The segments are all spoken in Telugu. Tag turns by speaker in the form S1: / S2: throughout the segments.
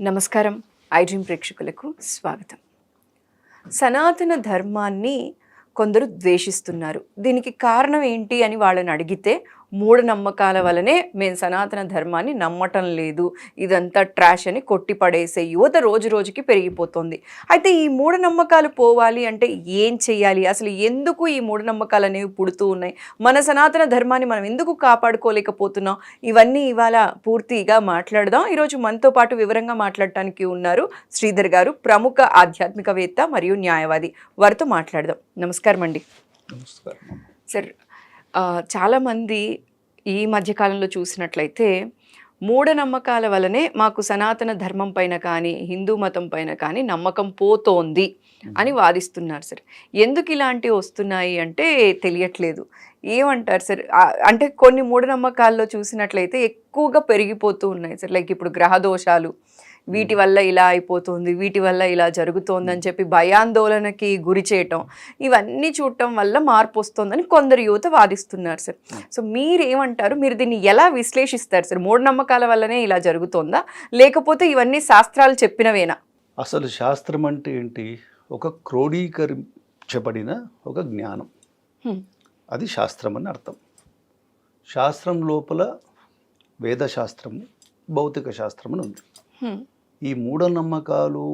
S1: నమస్కారం. ఐడ్రీమ్ ప్రేక్షకులకు స్వాగతం. సనాతన ధర్మాన్ని కొందరు ద్వేషిస్తున్నారు. దీనికి కారణం ఏంటి అని వాళ్ళని అడిగితే మూఢనమ్మకాల వలనే మేము సనాతన ధర్మాన్ని నమ్మటం లేదు. ఇదంతా ట్రాష్ అని కొట్టి పడేసే యువత రోజు రోజుకి పెరిగిపోతుంది. అయితే ఈ మూఢనమ్మకాలు పోవాలి అంటే ఏం చెయ్యాలి అసలు ఎందుకు ఈ మూఢనమ్మకాలు అనేవి పుడుతూ ఉన్నాయి? మన సనాతన ధర్మాన్ని మనం ఎందుకు కాపాడుకోలేకపోతున్నాం? ఇవన్నీ ఇవాళ పూర్తిగా మాట్లాడదాం. ఈరోజు మనతో పాటు వివరంగా మాట్లాడటానికి ఉన్నారు శ్రీధర్ గారు ప్రముఖ ఆధ్యాత్మికవేత్త మరియు న్యాయవాది. వారితో మాట్లాడదాం. నమస్కారం అండి
S2: నమస్కారం.
S1: సార్ చాలామంది ఈ మధ్యకాలంలో చూసినట్లయితే మూఢనమ్మకాల వలనే మాకు సనాతన ధర్మం పైన కానీ హిందూ మతం పైన కానీ నమ్మకం పోతోంది అని వాదిస్తున్నారు సార్. ఎందుకు ఇలాంటివి వస్తున్నాయి అంటే తెలియట్లేదు. ఏమంటారు సార్? అంటే కొన్ని మూఢనమ్మకాల్లో చూసినట్లయితే ఎక్కువగా పెరిగిపోతూ ఉన్నాయి సార్. లైక్ ఇప్పుడు గ్రహ దోషాలు వీటి వల్ల ఇలా అయిపోతుంది వీటి వల్ల ఇలా జరుగుతోంది అని చెప్పి భయాందోళనకి గురి చేయటం ఇవన్నీ చూడటం వల్ల మార్పు వస్తుందని కొందరు యువత వాదిస్తున్నారు సార్. సో మీరు ఏమంటారు మీరు దీన్ని ఎలా విశ్లేషిస్తారు సార్? మూఢనమ్మకాల వల్లనే ఇలా జరుగుతోందా? లేకపోతే ఇవన్నీ శాస్త్రాలు చెప్పినవేనా?
S2: అసలు శాస్త్రం అంటే ఏంటి? ఒక క్రోడీకరించబడిన ఒక జ్ఞానం.
S1: హ్మ్.
S2: అది శాస్త్రం అని అర్థం. శాస్త్రం లోపల వేద శాస్త్రము భౌతిక శాస్త్రం అని ఉంది. ఈ మూఢనమ్మకాలు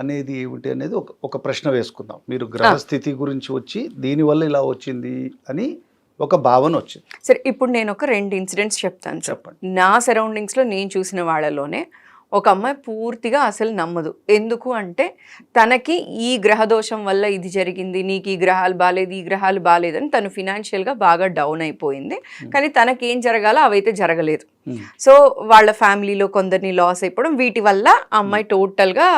S2: అనేది ఏమిటి అనేది ఒక ఒక ప్రశ్న వేసుకుందాం. మీరు గ్రహస్థితి గురించి వచ్చి దీనివల్ల ఇలా వచ్చింది అని ఒక భావన వచ్చింది.
S1: సరే ఇప్పుడు నేను ఒక రెండు ఇన్సిడెంట్స్ చెప్తాను
S2: చెప్పండి.
S1: నా సరౌండింగ్స్లో నేను చూసిన వాళ్ళలోనే ఒక అమ్మాయి పూర్తిగా అసలు నమ్మదు. ఎందుకు అంటే తనకి ఈ గ్రహదోషం వల్ల ఇది జరిగింది నీకు ఈ గ్రహాలు బాగాలేదు ఈ గ్రహాలు బాగాలేదని తను ఫినాన్షియల్గా బాగా డౌన్ అయిపోయింది. కానీ తనకేం జరగాలో అవైతే జరగలేదు. సో వాళ్ళ ఫ్యామిలీలో కొందరిని లాస్ అయిపోవడం వీటి వల్ల ఆ అమ్మాయి టోటల్గా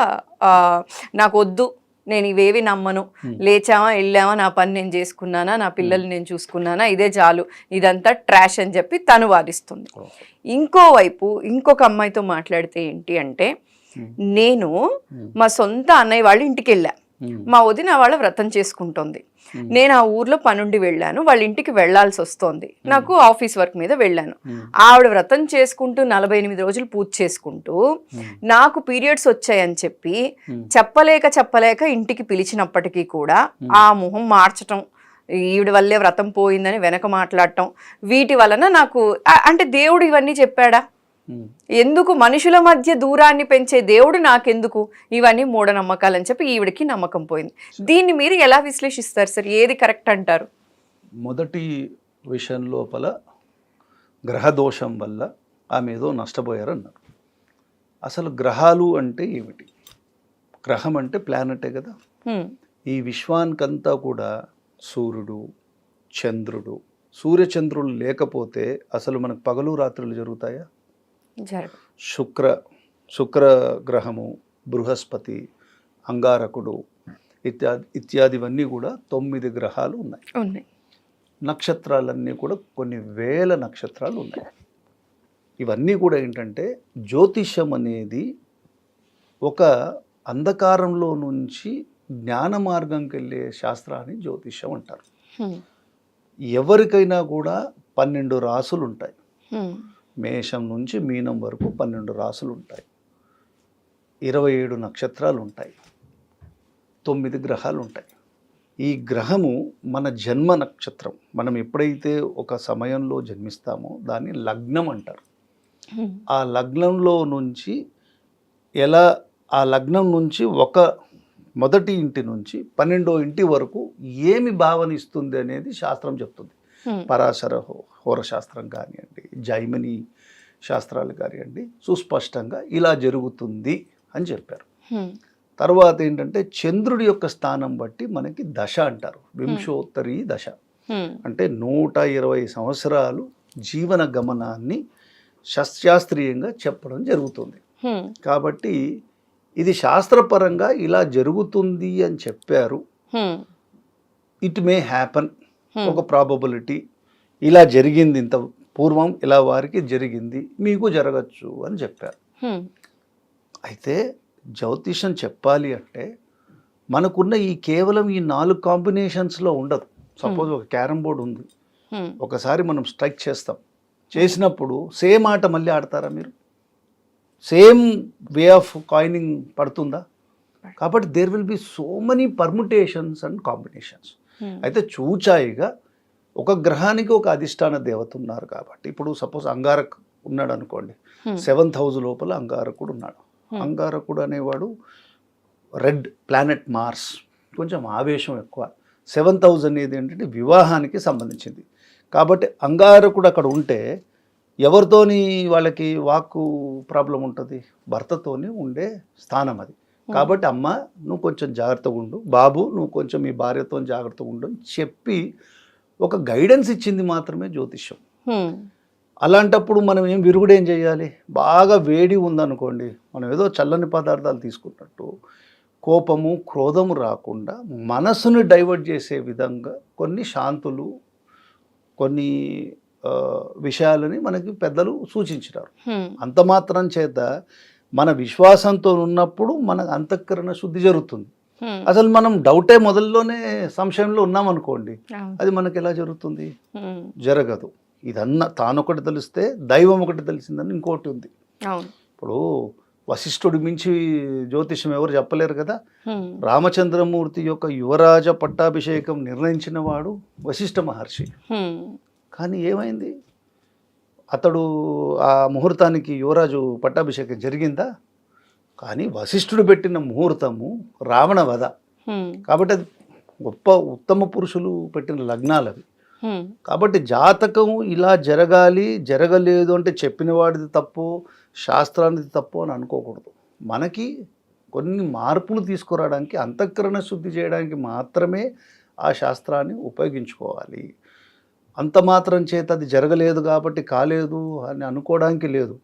S1: నాకు వద్దు నేను ఇవేవి నమ్మను
S2: Hmm.
S1: లేచామా వెళ్ళామా నా పని నేను చేసుకున్నానా నా పిల్లల్ని నేను చూసుకున్నానా ఇదే చాలు ఇదంతా ట్రాష్ అని చెప్పి తను వాదిస్తుంది ఇంకోవైపు ఇంకొక అమ్మాయితో మాట్లాడితే ఏంటి అంటే
S2: Hmm.
S1: నేను
S2: Hmm.
S1: మా సొంత అన్నయ్య వాళ్ళ ఇంటికి వెళ్ళా
S2: Hmm.
S1: మా వదిన వాళ్ళ వ్రతం చేసుకుంటోంది
S2: Hmm.
S1: నేను ఆ ఊర్లో పనుండి వెళ్ళాను వాళ్ళ ఇంటికి వెళ్ళాల్సి వస్తోంది నాకు ఆఫీస్ వర్క్ మీద వెళ్ళాను
S2: Hmm.
S1: ఆవిడ వ్రతం చేసుకుంటూ నలభై ఎనిమిది రోజులు పూజ చేసుకుంటూ
S2: Hmm.
S1: నాకు పీరియడ్స్ వచ్చాయని చెప్పి
S2: Hmm.
S1: చెప్పలేక చెప్పలేక ఇంటికి పిలిచినప్పటికీ కూడా ఆ మొహం మార్చటం ఈవిడ వల్లే వ్రతం పోయిందని వెనక మాట్లాడటం వీటి వలన నాకు అంటే దేవుడు ఇవన్నీ చెప్పాడా
S2: Hmm.
S1: ఎందుకు మనుషుల మధ్య దూరాన్ని పెంచే దేవుడు నాకెందుకు? ఇవన్నీ మూఢనమ్మకాలని చెప్పి ఈవిడికి నమ్మకం పోయింది. దీన్ని మీరు ఎలా విశ్లేషిస్తారు సార్? ఏది కరెక్ట్ అంటారు?
S2: మొదటి విషయం లోపల గ్రహదోషం వల్ల ఆమె ఏదో నష్టపోయారన్నారు. అసలు గ్రహాలు అంటే ఏమిటి? గ్రహం అంటే ప్లానెటే కదా. ఈ విశ్వానికంతా కూడా సూర్యుడు చంద్రుడు సూర్యచంద్రులు లేకపోతే అసలు మనకు పగలు రాత్రులు జరుగుతాయా?
S1: జరగ
S2: శుక్ర శుక్ర గ్రహము బృహస్పతి అంగారకుడు ఇత్యాది ఇత్యాదివన్నీ కూడా తొమ్మిది గ్రహాలు ఉన్నాయి.
S1: ఉన్నాయి.
S2: నక్షత్రాలన్నీ కూడా కొన్ని వేల నక్షత్రాలు ఉన్నాయి. ఇవన్నీ కూడా ఏంటంటే జ్యోతిష్యం అనేది ఒక అంధకారంలో నుంచి జ్ఞాన మార్గంకి వెళ్ళే శాస్త్రాన్ని జ్యోతిష్యం అంటారు. ఎవరికైనా కూడా పన్నెండు రాసులు ఉంటాయి. మేషం నుంచి మీనం వరకు పన్నెండు రాసులు ఉంటాయి ఇరవై ఏడు నక్షత్రాలు ఉంటాయి తొమ్మిది గ్రహాలు ఉంటాయి ఈ గ్రహము మన జన్మ నక్షత్రం. మనం ఎప్పుడైతే ఒక సమయంలో జన్మిస్తామో దాన్ని లగ్నం అంటారు. ఆ లగ్నంలో నుంచి ఎలా ఆ లగ్నం నుంచి ఒక మొదటి ఇంటి నుంచి పన్నెండో ఇంటి వరకు ఏమి భావన ఇస్తుంది అనేది శాస్త్రం చెప్తుంది. పరాశర హో- హోరశాస్త్రం కానివ్వండి జైమిని శాస్త్రాలు కానివ్వండి సుస్పష్టంగా ఇలా జరుగుతుంది అని చెప్పారు. తర్వాత ఏంటంటే చంద్రుడి యొక్క స్థానం బట్టి మనకి దశ అంటారు వింశోత్తరి దశ. అంటే నూట ఇరవై సంవత్సరాలు జీవన గమనాన్ని శాస్త్రీయంగా చెప్పడం జరుగుతుంది. కాబట్టి ఇది శాస్త్రపరంగా ఇలా జరుగుతుంది అని చెప్పారు. It may happen. ఒక ప్రాబబిలిటీ ఇలా జరిగింది ఇంత పూర్వం ఇలా వారికి జరిగింది మీకు జరగచ్చు అని చెప్పారు.
S1: హ్మ్.
S2: అయితే జ్యోతిషం చెప్పాలి అంటే మనకున్న ఈ కేవలం ఈ నాలుగు కాంబినేషన్స్లో ఉండదు. సపోజ్ ఒక క్యారమ్ బోర్డు ఉంది. ఒకసారి మనం స్ట్రైక్ చేస్తాం. చేసినప్పుడు సేమ్ ఆట మళ్ళీ ఆడతారా మీరు? సేమ్ వే ఆఫ్ కాయినింగ్ పడుతుందా? కాబట్టి there will be so many permutations and combinations
S1: Hmm.
S2: అయితే చూచాయిగా ఒక గ్రహానికి ఒక అధిష్టాన దేవత ఉన్నారు కాబట్టి ఇప్పుడు సపోజ్ అంగారక్ ఉన్నాడు అనుకోండి
S1: Hmm.
S2: సెవెంత్ హౌస్ లోపల అంగారకుడు ఉన్నాడు.
S1: Hmm.
S2: అంగారకుడు అనేవాడు రెడ్ ప్లానెట్ మార్స్ కొంచెం ఆవేశం ఎక్కువ. సెవెంత్ హౌస్ అనేది ఏంటంటే వివాహానికి సంబంధించింది. కాబట్టి అంగారకుడు అక్కడ ఉంటే ఎవరితోని వాళ్ళకి వాక్కు ప్రాబ్లం ఉంటుంది? భర్తతోని ఉండే స్థానం అది. కాబట్టి అమ్మ నువ్వు కొంచెం జాగ్రత్తగా ఉండు. బాబు నువ్వు కొంచెం మీ భార్యతో జాగ్రత్తగా ఉండు అని చెప్పి ఒక గైడెన్స్ ఇచ్చింది మాత్రమే జ్యోతిష్యం. అలాంటప్పుడు మనం ఏం విరుగుడు ఏం చేయాలి? బాగా వేడి ఉందనుకోండి మనం ఏదో చల్లని పదార్థాలు తీసుకున్నట్టు కోపము క్రోధము రాకుండా మనసును డైవర్ట్ చేసే విధంగా కొన్ని శాంతులు కొన్ని విషయాలని మనకి పెద్దలు సూచించినారు. అంత మాత్రం చేత మన విశ్వాసంతో ఉన్నప్పుడు మన అంతఃకరణ శుద్ధి జరుగుతుంది. అసలు మనం డౌటే మొదల్లోనే సంశయంలో ఉన్నామనుకోండి
S1: అవును.
S2: అది మనకి ఎలా జరుగుతుంది. జరగదు ఇదన్నా తానొకటి తెలిస్తే దైవం ఒకటి తెలిసిందని ఇంకోటి ఉంది ఇప్పుడు వశిష్ఠుడి మించి జ్యోతిషం ఎవరు చెప్పలేరు కదా. రామచంద్రమూర్తి యొక్క యువరాజ పట్టాభిషేకం నిర్ణయించిన వాడు వశిష్ఠ మహర్షి. కానీ ఏమైంది అతడు ఆ ముహూర్తానికి యువరాజు పట్టాభిషేకం జరిగిందా? కానీ వశిష్ఠుడు పెట్టిన ముహూర్తము రావణ వధ. కాబట్టి అది గొప్ప ఉత్తమ పురుషులు పెట్టిన లగ్నాలు అవి. కాబట్టి జాతకం ఇలా జరగాలి జరగలేదు అంటే చెప్పిన వాడిది తప్పు శాస్త్రానికి తప్పు అని అనుకోకూడదు. మనకి కొన్ని మార్పులు తీసుకురావడానికి అంతఃకరణ శుద్ధి చేయడానికి మాత్రమే ఆ శాస్త్రాన్ని ఉపయోగించుకోవాలి. అంత మాత్రం చేత అది జరగలేదు కాబట్టి కాలేదు అని అనుకోవడానికి లేదు.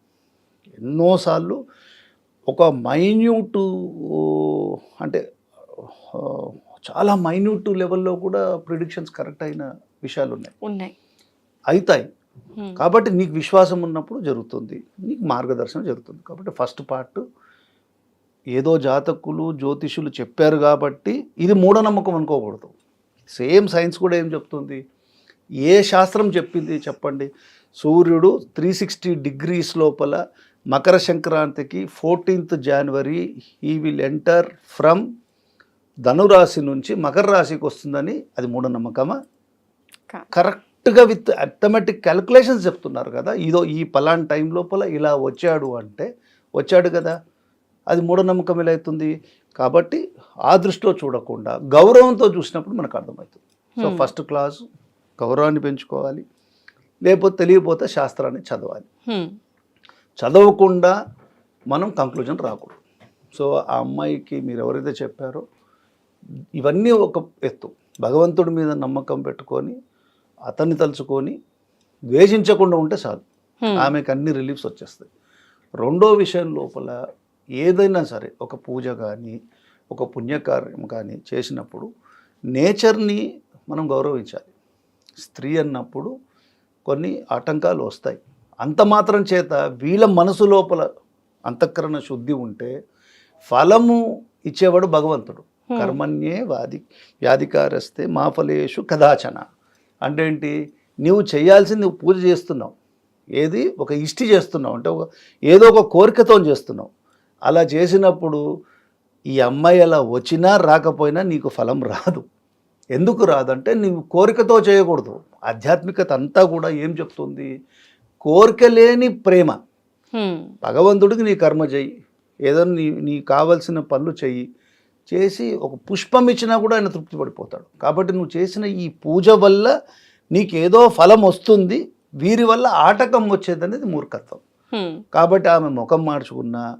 S2: ఎన్నోసార్లు ఒక మైన్యూట్ అంటే చాలా మైన్యూట్ లెవెల్లో కూడా ప్రిడిక్షన్స్ కరెక్ట్ అయిన విషయాలు ఉన్నాయి.
S1: ఉన్నాయి.
S2: అవుతాయి. కాబట్టి నీకు విశ్వాసం ఉన్నప్పుడు జరుగుతుంది. నీకు మార్గదర్శనం జరుగుతుంది. కాబట్టి ఫస్ట్ పార్ట్ ఏదో జాతకులు జ్యోతిషులు చెప్పారు కాబట్టి ఇది మూఢనమ్మకం అనుకోకూడదు. సేమ్ సైన్స్ కూడా ఏం చెప్తుంది? ఏ శాస్త్రం చెప్పింది చెప్పండి? సూర్యుడు త్రీ సిక్స్టీ డిగ్రీస్ లోపల మకర సంక్రాంతికి ఫోర్టీన్త్ జనవరి ఈ విల్ ఎంటర్ ఫ్రమ్ ధనురాశి నుంచి మకర రాశికి వస్తుందని అది మూఢనమ్మకమా? కరెక్ట్గా విత్ అథమెటిక్ క్యాలిక్యులేషన్స్ చెప్తున్నారు కదా. ఇదో ఈ పలాన్ టైం లోపల ఇలా వచ్చాడు అంటే వచ్చాడు కదా. అది మూఢనమ్మకం ఎలా అవుతుంది? కాబట్టి ఆ దృష్టిలో చూడకుండా గౌరవంతో చూసినప్పుడు మనకు అర్థమవుతుంది. So
S1: Hmm.
S2: ఫస్ట్ క్లాస్ గౌరవాన్ని పెంచుకోవాలి. లేకపోతే తెలియకపోతే శాస్త్రాన్ని చదవాలి. చదవకుండా మనం కంక్లూజన్ రాకూడదు. సో ఆ అమ్మాయికి మీరు ఎవరైతే చెప్పారో ఇవన్నీ ఒక ఎత్తు. భగవంతుడి మీద నమ్మకం పెట్టుకొని అతన్ని తలుచుకొని ద్వేషించకుండా ఉంటే చాలు. ఆమెకు అన్ని రిలీఫ్స్ వచ్చేస్తాయి. రెండో విషయం లోపల ఏదైనా సరే ఒక పూజ కానీ ఒక పుణ్యకార్యం కానీ చేసినప్పుడు నేచర్ని మనం గౌరవించాలి. స్త్రీ అన్నప్పుడు కొన్ని ఆటంకాలు వస్తాయి. అంత మాత్రం చేత వీళ్ళ మనసు లోపల అంతఃకరణ శుద్ధి ఉంటే ఫలము ఇచ్చేవాడు భగవంతుడు. కర్మణ్యే వాది వ్యాధికారస్తే మా ఫలేషు కదాచన. అంటే ఏంటి? నువ్వు చేయాల్సింది నువ్వు పూజ చేస్తున్నావు. ఏది? ఒక ఇష్టి చేస్తున్నావు. అంటే ఒక ఏదో ఒక కోరికతో చేస్తున్నావు. అలా చేసినప్పుడు ఈ అమ్మాయి అలా వచ్చినా రాకపోయినా నీకు ఫలం రాదు. ఎందుకు రాదంటే నీవు కోరికతో చేయకూడదు. ఆధ్యాత్మికత అంతా కూడా ఏం చెప్తుంది? కోరిక లేని ప్రేమ. భగవంతుడికి నీ కర్మ చెయ్యి. ఏదో నీ నీ కావలసిన పనులు చెయ్యి. చేసి ఒక పుష్పం ఇచ్చినా కూడా ఆయన తృప్తి పడిపోతాడు. కాబట్టి నువ్వు చేసిన ఈ పూజ వల్ల నీకేదో ఫలం వస్తుంది. వీరి వల్ల ఆటకం వచ్చేదనేది మూర్ఖత్వం.
S1: హ్మ్.
S2: కాబట్టి ఆమె ముఖం మార్చుకున్నా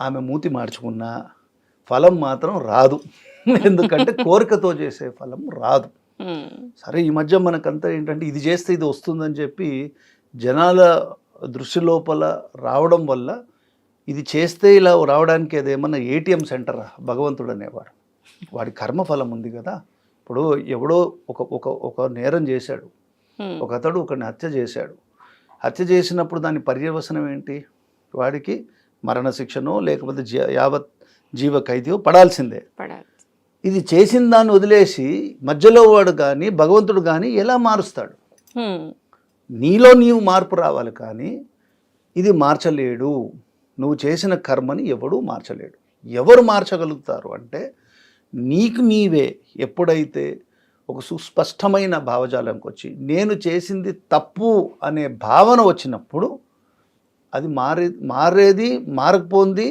S2: ఆమె మూతి మార్చుకున్నా ఫలం మాత్రం రాదు. ఎందుకంటే కోరికతో చేసే ఫలం రాదు. సరే ఈ మధ్య మనకంతా ఏంటంటే ఇది చేస్తే ఇది వస్తుందని చెప్పి జనాల దృష్టి లోపల రావడం వల్ల ఇది చేస్తే ఇలా రావడానికి అదేమన్నా ఏటీఎం సెంటరా? భగవంతుడు అనేవాడు. వాడి కర్మఫలం ఉంది కదా. ఇప్పుడు ఎవడో ఒక ఒక ఒక నేరం చేశాడు. ఒక అతడు ఒకరిని హత్య చేశాడు. హత్య చేసినప్పుడు దాని పర్యవసనం ఏంటి? వాడికి మరణశిక్షనో లేకపోతే యావత్ జీవ ఖైదీయో పడాల్సిందే.
S1: పడాలి
S2: ఇది చేసిన దాన్ని వదిలేసి మధ్యలో వాడు కానీ భగవంతుడు కానీ ఎలా మారుస్తాడు. నీలో నీవు మార్పు రావాలి కానీ ఇది మార్చలేడు. నువ్వు చేసిన కర్మని ఎవడూ మార్చలేడు. ఎవరు మార్చగలుగుతారు అంటే నీకు నీవే ఎప్పుడైతే ఒక సుస్పష్టమైన భావజాలంకి వచ్చి నేను చేసింది తప్పు అనే భావన వచ్చినప్పుడు అది మారే మారేది మారకపోంది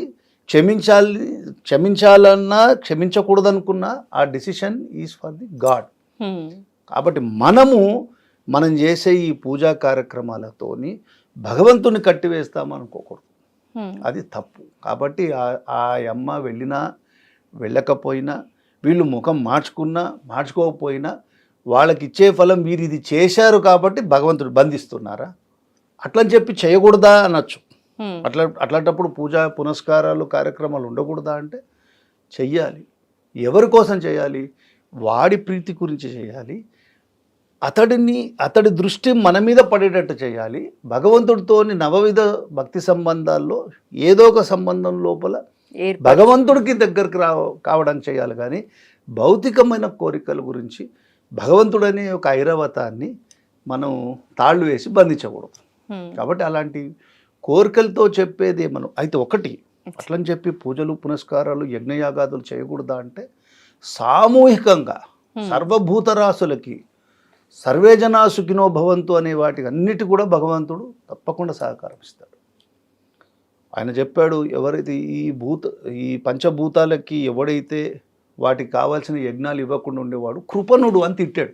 S2: క్షమించాలి క్షమించాలన్నా క్షమించకూడదనుకున్నా ఆ decision is for the God. కాబట్టి మనము మనం చేసే ఈ పూజా కార్యక్రమాలతోని భగవంతుని కట్టివేస్తామనుకోకూడదు. అది తప్పు కాబట్టి ఆ- ఆ అమ్మ వెళ్ళినా వెళ్ళకపోయినా వీళ్ళు ముఖం మార్చుకున్నా మార్చుకోకపోయినా వాళ్ళకి ఇచ్చే ఫలం మీరు ఇది చేశారు కాబట్టి భగవంతుడు బంధిస్తున్నారా అట్లని చెప్పి చేయకూడదా అనొచ్చు. అట్లా అట్లాంటప్పుడు పూజా పునస్కారాలు కార్యక్రమాలు ఉండకూడదా అంటే చెయ్యాలి. ఎవరి కోసం చేయాలి వాడి ప్రీతి గురించి చేయాలి అతడిని అతడి దృష్టి మన మీద పడేటట్టు చేయాలి భగవంతుడితోని నవవిధ భక్తి సంబంధాల్లో ఏదో ఒక సంబంధం లోపల భగవంతుడికి దగ్గరికి రా కావడానికి చేయాలి కానీ భౌతికమైన కోరికల గురించి భగవంతుడనే ఒక ఐరవతాన్ని మనం తాళ్ళు వేసి బంధించకూడదు. కాబట్టి అలాంటి కోరికలతో చెప్పేది మనం అయితే ఒకటి అట్లని చెప్పి పూజలు పునస్కారాలు యజ్ఞయాగాదులు చేయకూడదా అంటే సామూహికంగా. సర్వభూతరాశులకి సర్వే జనా సుఖినో భవంతు అనే వాటికి అన్నిటి కూడా భగవంతుడు తప్పకుండా సహకారం ఇస్తాడు. ఆయన చెప్పాడు ఎవరైతే ఈ భూత ఈ పంచభూతాలకి ఎవడైతే వాటికి కావాల్సిన యజ్ఞాలు ఇవ్వకుండా ఉండేవాడు కృపణుడు అని తిట్టాడు.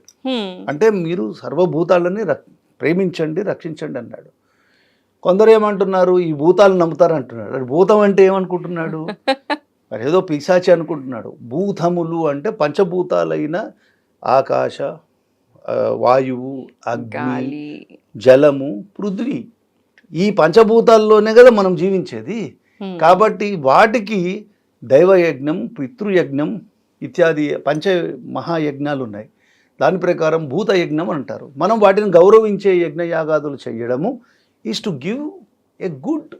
S2: అంటే మీరు సర్వభూతాలని ప్రేమించండి రక్షించండి అన్నాడు. కొందరు ఏమంటున్నారు ఈ భూతాలు నమ్ముతారు అంటున్నాడు. భూతం అంటే ఏమనుకుంటున్నాడు? మరి ఏదో పిశాచి అనుకుంటున్నాడు. భూతములు అంటే పంచభూతాలైన ఆకాశ వాయువు అగ్ని జలము పృథ్వీ. ఈ పంచభూతాల్లోనే కదా మనం జీవించేది. కాబట్టి వాటికి దైవయజ్ఞం పితృయజ్ఞం ఇత్యాది పంచ మహాయజ్ఞాలు ఉన్నాయి దాని ప్రకారం భూత యజ్ఞం అంటారు. మనం వాటిని గౌరవించే యజ్ఞ యాగాదులు చేయడము is to give a good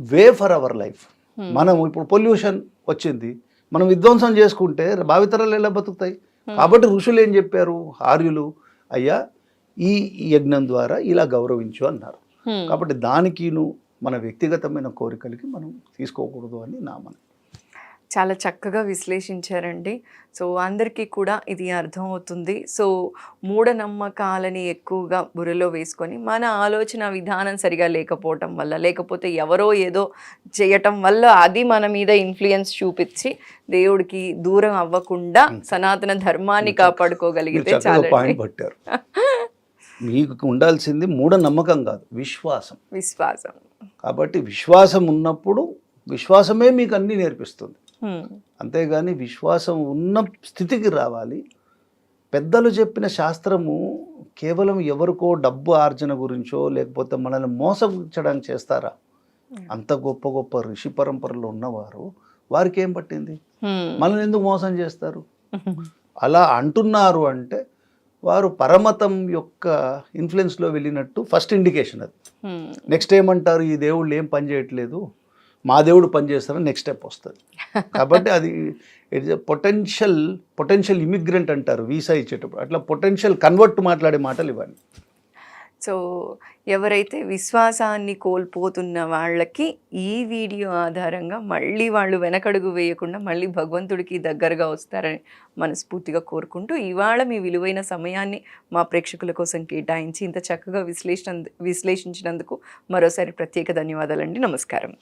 S2: way for our life
S1: Hmm.
S2: మనం ఇప్పుడు పొల్యూషన్ వచ్చింది. మనం విధ్వంసం చేసుకుంటే భావితరాలు ఎలా బతుకుతాయి? కాబట్టి ఋషులు ఏం చెప్పారు? ఆర్యులు అయ్యా ఈ యజ్ఞం ద్వారా ఇలా గౌరవించు అన్నారు.
S1: హ్మ్.
S2: కాబట్టి దానికిను మన వ్యక్తిగతమైన కోరికలకి మనం తీసుకోకూడదు అని నా మన
S1: చాలా చక్కగా విశ్లేషించారండి. సో అందరికీ కూడా ఇది అర్థమవుతుంది. సో మూఢనమ్మకాలని ఎక్కువగా బుర్రలో వేసుకొని మన ఆలోచన విధానం సరిగా లేకపోవటం వల్ల లేకపోతే ఎవరో ఏదో చేయటం వల్ల అది మన మీద ఇన్ఫ్లుయెన్స్ చూపించి దేవుడికి దూరం అవ్వకుండా సనాతన ధర్మాన్ని కాపాడుకోగలిగితే
S2: పట్టారు. మీకు ఉండాల్సింది మూఢ నమ్మకం కాదు విశ్వాసం.
S1: విశ్వాసం.
S2: కాబట్టి విశ్వాసం ఉన్నప్పుడు విశ్వాసమే మీకు అన్నీ నేర్పిస్తుంది. అంతేగాని విశ్వాసం ఉన్న స్థితికి రావాలి. పెద్దలు చెప్పిన శాస్త్రము కేవలం ఎవరికో డబ్బు ఆర్జన గురించో లేకపోతే మనల్ని మోసగించడానికి చేస్తారా? అంత గొప్ప గొప్ప ఋషి పరంపరలో ఉన్నవారు వారికి ఏం పట్టింది. మనల్ని ఎందుకు మోసం చేస్తారు? అలా అంటున్నారు అంటే వారు పరమతం యొక్క ఇన్ఫ్లుయెన్స్లో వెళ్ళినట్టు ఫస్ట్ ఇండికేషన్ అది. నెక్స్ట్ ఏమంటారు? ఈ దేవుళ్ళు ఏం పని చేయట్లేదు? మా దేవుడు పని చేస్తారని నెక్స్ట్ స్టెప్ వస్తుంది. కాబట్టి అది ఇట్స్ పొటెన్షియల్ పొటెన్షియల్ ఇమిగ్రెంట్ అంటారు వీసా ఇచ్చేటప్పుడు. అట్లా పొటెన్షియల్ కన్వర్ట్ మాట్లాడే మాటలు ఇవ్వండి.
S1: సో ఎవరైతే విశ్వాసాన్ని కోల్పోతున్న వాళ్ళకి ఈ వీడియో ఆధారంగా మళ్ళీ వాళ్ళు వెనకడుగు వేయకుండా మళ్ళీ భగవంతుడికి దగ్గరగా వస్తారని మనస్ఫూర్తిగా కోరుకుంటూ ఇవాళ మీ విలువైన సమయాన్ని మా ప్రేక్షకుల కోసం కేటాయించి ఇంత చక్కగా విశ్లేషణ విశ్లేషించినందుకు మరోసారి ప్రత్యేక ధన్యవాదాలండి. నమస్కారం.